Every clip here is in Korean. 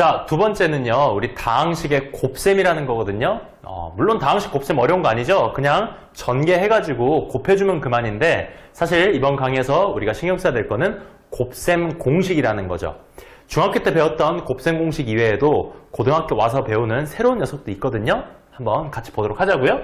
자, 두 번째는요, 우리 다항식의 곱셈이라는 거거든요. 어, 물론 다항식 곱셈 어려운 거 아니죠? 그냥 전개해가지고 곱해주면 그만인데, 사실 이번 강의에서 우리가 신경 써야 될 거는 곱셈 공식이라는 거죠. 중학교 때 배웠던 곱셈 공식 이외에도 고등학교 와서 배우는 새로운 녀석도 있거든요. 한번 같이 보도록 하자고요.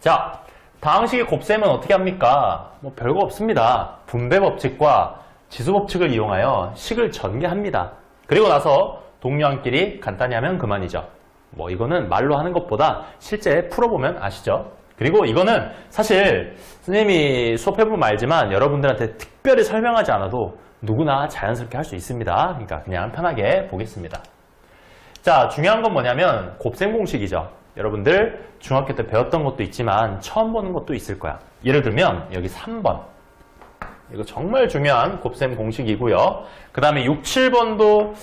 자, 다항식의 곱셈은 어떻게 합니까? 뭐 별거 없습니다. 분배 법칙과 지수 법칙을 이용하여 식을 전개합니다. 그리고 나서 동료한끼리 간단히 하면 그만이죠. 뭐 이거는 말로 하는 것보다 실제 풀어보면 아시죠? 그리고 이거는 사실 선생님이 수업해보면 알지만 여러분들한테 특별히 설명하지 않아도 누구나 자연스럽게 할 수 있습니다. 그러니까 그냥 편하게 보겠습니다. 자, 중요한 건 뭐냐면 곱셈 공식이죠. 여러분들 중학교 때 배웠던 것도 있지만 처음 보는 것도 있을 거야. 예를 들면 여기 3번. 이거 정말 중요한 곱셈 공식이고요. 그 다음에 6, 7번도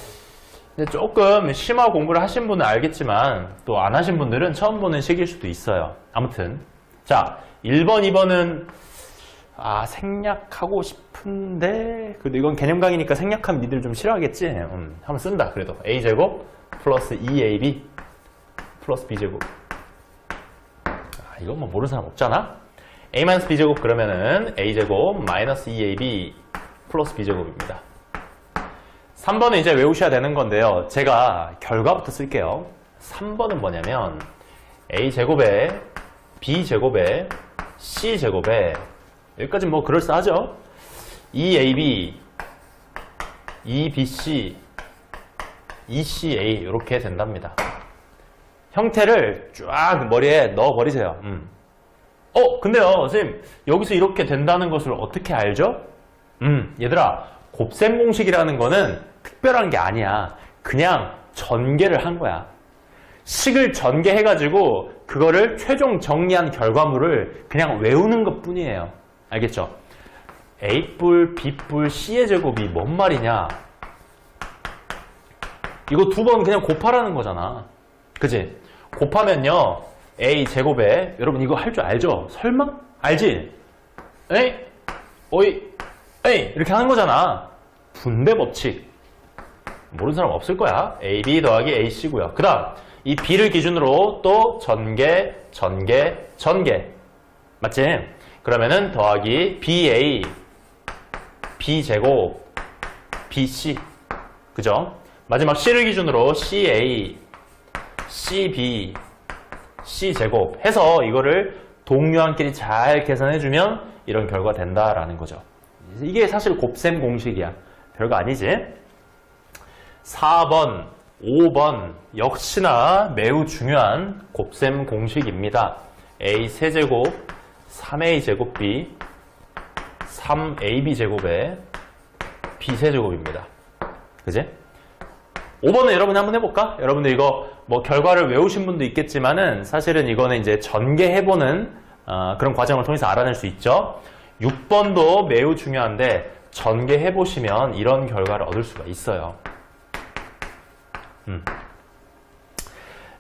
조금 심화 공부를 하신 분은 알겠지만 또 안 하신 분들은 처음 보는 식일 수도 있어요. 아무튼 자 1번, 2번은 아 생략하고 싶은데 그래도 이건 개념 강의니까 생략하면 니들 좀 싫어하겠지? 음, 한번 쓴다 그래도 a제곱 플러스 2ab 플러스 b제곱 아, 이건 뭐 모르는 사람 없잖아? A-b제곱 그러면은 a제곱 마이너스 2ab 플러스 b제곱입니다. 3번은 이제 외우셔야 되는 건데요. 제가 결과부터 쓸게요. 3번은 뭐냐면 a제곱에 b제곱에 c제곱에 여기까지 뭐 그럴싸하죠? 2ab 2bc 2ca 이렇게 된답니다. 형태를 쫙 머리에 넣어 버리세요. 음. 어, 근데요, 선생님, 여기서 이렇게 된다는 것을 어떻게 알죠? 음, 얘들아, 곱셈 공식이라는 거는 특별한 게 아니야. 그냥 전개를 한 거야. 식을 전개해가지고, 그거를 최종 정리한 결과물을 그냥 외우는 것 뿐이에요. 알겠죠? A뿔, B뿔, C의 제곱이 뭔 말이냐? 이거 두 번 그냥 곱하라는 거잖아. 그지? 곱하면요, A 제곱에, 여러분 이거 할 줄 알죠? 설마? 알지? 에이? 오이? 에이? 이렇게 하는 거잖아. 분배 법칙. 모르는 사람 없을 거야. AB 더하기 AC고요. 그 다음, 이 B를 기준으로 또 전개, 전개, 전개. 맞지? 그러면은 더하기 BA, B제곱, BC. 그죠? 마지막 C를 기준으로 CA, CB, C제곱 해서 이거를 동료한끼리 잘 계산해주면 이런 결과 된다라는 거죠. 이게 사실 곱셈 공식이야. 별거 아니지? 4번, 5번 역시나 매우 중요한 곱셈 공식입니다. A 세제곱, 3A 제곱 B, 3AB 제곱에 B 세제곱입니다. 그지? 5번은 여러분이 한번 해볼까? 여러분들 이거 뭐 결과를 외우신 분도 있겠지만은 사실은 이거는 이제 전개해보는 어, 그런 과정을 통해서 알아낼 수 있죠. 6번도 매우 중요한데 전개해보시면 이런 결과를 얻을 수가 있어요. 음.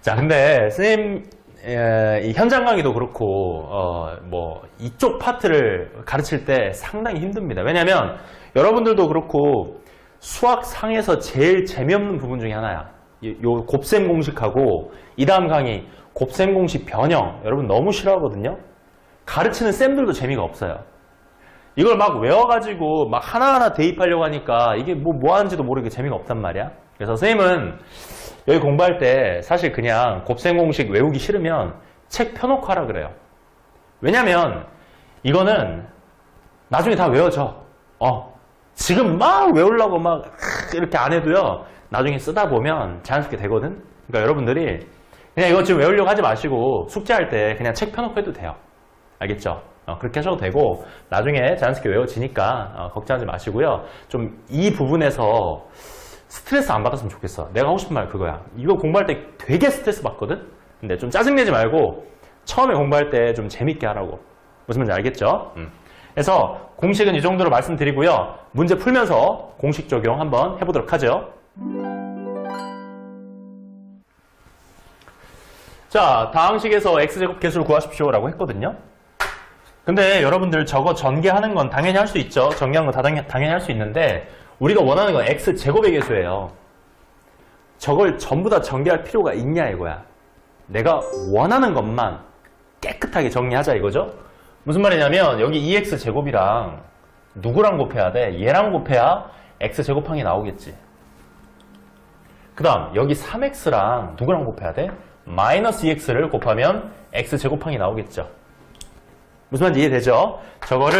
자, 근데 선생님 에, 이 현장 강의도 그렇고 어, 뭐 이쪽 파트를 가르칠 때 상당히 힘듭니다. 왜냐하면 여러분들도 그렇고 수학 상에서 제일 재미없는 부분 중에 하나야. 이- 요 곱셈 공식하고 이 다음 강의 곱셈 공식 변형 여러분 너무 싫어하거든요. 가르치는 쌤들도 재미가 없어요. 이걸 막 외워가지고 막 하나하나 대입하려고 하니까 이게 뭐, 뭐 하는지도 모르게 재미가 없단 말이야. 그래서 선생님은 여기 공부할 때 사실 그냥 곱셈 공식 외우기 싫으면 책 펴놓고 하라 그래요. 왜냐면 이거는 나중에 다 외워져. 어. 지금 막 외우려고 막 이렇게 안 해도요. 나중에 쓰다 보면 자연스럽게 되거든. 그러니까 여러분들이 그냥 이거 지금 외우려고 하지 마시고 숙제할 때 그냥 책 펴놓고 해도 돼요. 알겠죠? 어, 그렇게 하셔도 되고 나중에 자연스럽게 외워지니까 어, 걱정하지 마시고요. 좀 이 부분에서 스트레스 안 받았으면 좋겠어. 내가 하고 싶은 말 그거야. 이거 공부할 때 되게 스트레스 받거든? 근데 좀 짜증내지 말고 처음에 공부할 때 좀 재밌게 하라고. 무슨 말인지 알겠죠? 음. 그래서 공식은 이 정도로 말씀드리고요. 문제 풀면서 공식 적용 한번 해보도록 하죠. 자, 다항식에서 x제곱 개수를 구하십시오 라고 했거든요. 근데 여러분들 저거 전개하는 건 당연히 할 수 있죠. 전개하는 거다 당연히, 당연히 할 수 있는데 우리가 원하는 건 x제곱의 개수예요. 저걸 전부 다 전개할 필요가 있냐 이거야. 내가 원하는 것만 깨끗하게 정리하자 이거죠? 무슨 말이냐면 여기 2x 제곱이랑 누구랑 곱해야 돼? 얘랑 곱해야 x 제곱항이 나오겠지. 그 다음 여기 3x랑 누구랑 곱해야 돼? 마이너스 2x를 곱하면 x 제곱항이 나오겠죠. 무슨 말인지 이해되죠? 저거를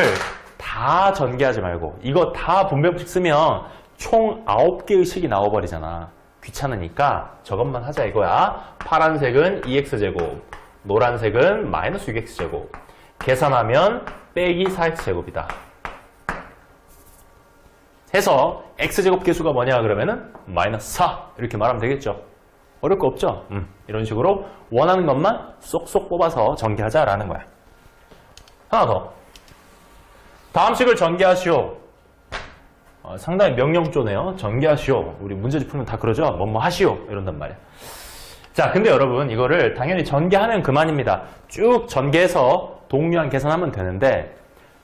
다 전개하지 말고 이거 다 분배법칙 쓰면 총 9개의 식이 나와버리잖아. 귀찮으니까 저것만 하자 이거야. 파란색은 2x제곱, 노란색은 마이너스 6x제곱. 계산하면 빼기 4x제곱이다. 해서 x제곱 개수가 뭐냐 그러면은 마이너스 4 이렇게 말하면 되겠죠. 어려울 거 없죠? 음, 이런 식으로 원하는 것만 쏙쏙 뽑아서 전개하자라는 거야. 하나 더. 다음 식을 전개하시오. 어, 상당히 명령조네요. 전개하시오. 우리 문제집 풀면 다 그러죠? 뭐뭐 하시오. 이런단 말이야. 자, 근데 여러분, 이거를 당연히 전개하면 그만입니다. 쭉 전개해서 동류한 계산하면 되는데,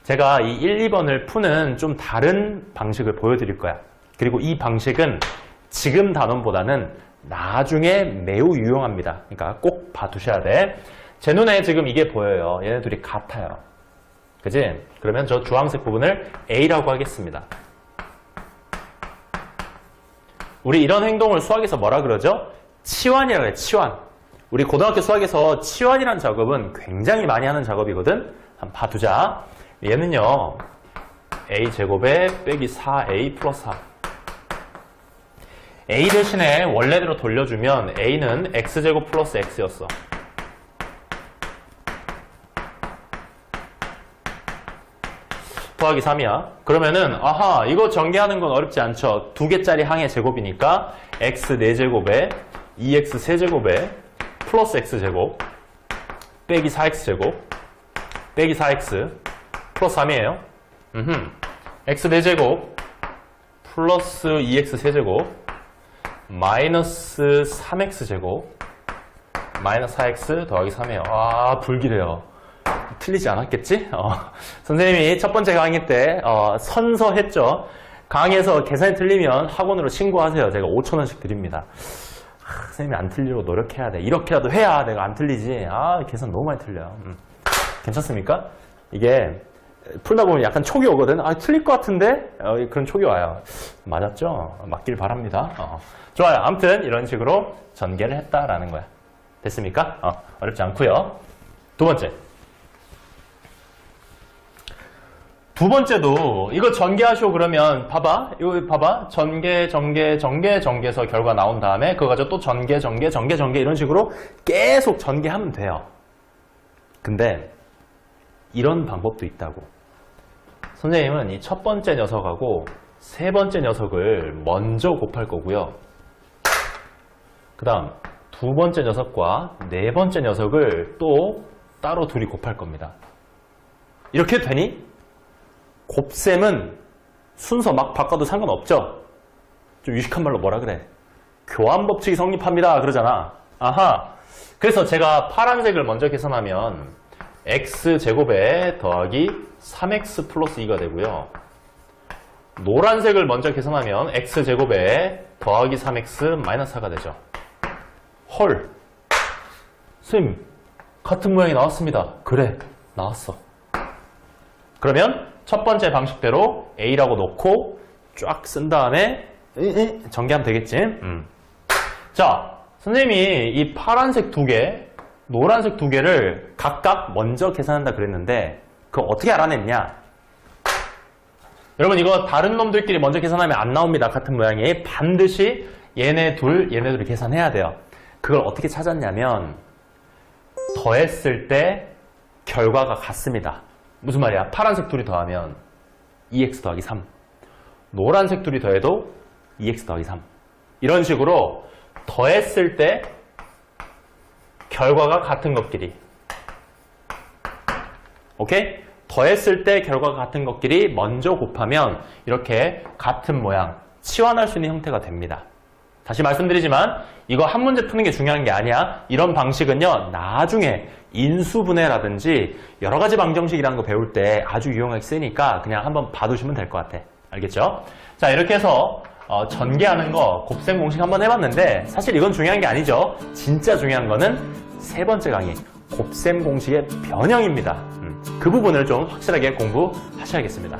제가 이 1, 2번을 푸는 좀 다른 방식을 보여드릴 거야. 그리고 이 방식은 지금 단원보다는 나중에 매우 유용합니다. 그러니까 꼭 봐두셔야 돼. 제 눈에 지금 이게 보여요. 얘네 둘이 같아요. 그지? 그러면 저 주황색 부분을 A라고 하겠습니다. 우리 이런 행동을 수학에서 뭐라 그러죠? 치환이라고 해요, 치환. 우리 고등학교 수학에서 치환이라는 작업은 굉장히 많이 하는 작업이거든? 한번 봐두자. 얘는요, a제곱에 빼기 4a 플러스 4. a 대신에 원래대로 돌려주면 a는 x제곱 플러스 x였어. 더하기 3이야. 그러면은 아하 이거 전개하는 건 어렵지 않죠. 두 개짜리 항의 제곱이니까 x 4제곱에 2x 세제곱에 플러스 x제곱 빼기 4x제곱 빼기 4x 플러스 3이에요. 음흠. x 4제곱 플러스 2x 세제곱 마이너스 3x제곱 마이너스 4x 더하기 3이에요. 아 불길해요. 틀리지 않았겠지? 어, 선생님이 첫 번째 강의 때 어, 선서했죠. 강의에서 계산이 틀리면 학원으로 신고하세요. 제가 5천원씩 드립니다. 하, 선생님이 안 틀리려고 노력해야 돼. 이렇게라도 해야 내가 안 틀리지. 아, 계산 너무 많이 틀려. 음. 괜찮습니까? 이게 풀다 보면 약간 촉이 오거든. 아, 틀릴 것 같은데? 어, 그런 촉이 와요. 맞았죠? 맞길 바랍니다. 어. 좋아요. 아무튼 이런 식으로 전개를 했다라는 거야. 됐습니까? 어, 어렵지 않고요. 두 번째. 두 번째도 이거 전개하시오 그러면 봐봐. 이거 봐봐. 전개 전개 전개 전개해서 결과 나온 다음에 그거 가지고 또 전개 전개 전개 전개 이런 식으로 계속 전개하면 돼요. 근데 이런 방법도 있다고. 선생님은 이 첫 번째 녀석하고 세 번째 녀석을 먼저 곱할 거고요. 그 다음 두 번째 녀석과 네 번째 녀석을 또 따로 둘이 곱할 겁니다. 이렇게 되니? 곱셈은 순서 막 바꿔도 상관없죠? 좀 유식한 말로 뭐라 그래? 교환 법칙이 성립합니다. 그러잖아. 아하. 그래서 제가 파란색을 먼저 계산하면 x제곱에 더하기 3x 플러스 2가 되고요. 노란색을 먼저 계산하면 x제곱에 더하기 3x 마이너스 4가 되죠. 헐. 쌤, 같은 모양이 나왔습니다. 그래, 나왔어. 그러면 첫 번째 방식대로 A라고 놓고 쫙 쓴 다음에 전개하면 되겠지? 음. 자, 선생님이 이 파란색 두 개, 노란색 두 개를 각각 먼저 계산한다 그랬는데 그거 어떻게 알아냈냐? 여러분 이거 다른 놈들끼리 먼저 계산하면 안 나옵니다. 같은 모양이 반드시 얘네 둘, 얘네 둘이 계산해야 돼요. 그걸 어떻게 찾았냐면 더했을 때 결과가 같습니다. 무슨 말이야? 파란색 둘이 더하면 2x 더하기 3. 노란색 둘이 더해도 2x 더하기 3. 이런 식으로 더했을 때 결과가 같은 것끼리. 오케이? 더했을 때 결과가 같은 것끼리 먼저 곱하면 이렇게 같은 모양, 치환할 수 있는 형태가 됩니다. 다시 말씀드리지만 이거 한 문제 푸는 게 중요한 게 아니야. 이런 방식은요. 나중에 인수분해라든지 여러 가지 방정식이라는 거 배울 때 아주 유용하게 쓰니까 그냥 한번 봐두시면 될 것 같아. 알겠죠? 자 이렇게 해서 어, 전개하는 거 곱셈 공식 한번 해봤는데 사실 이건 중요한 게 아니죠. 진짜 중요한 거는 세 번째 강의 곱셈 공식의 변형입니다. 음, 그 부분을 좀 확실하게 공부하셔야겠습니다.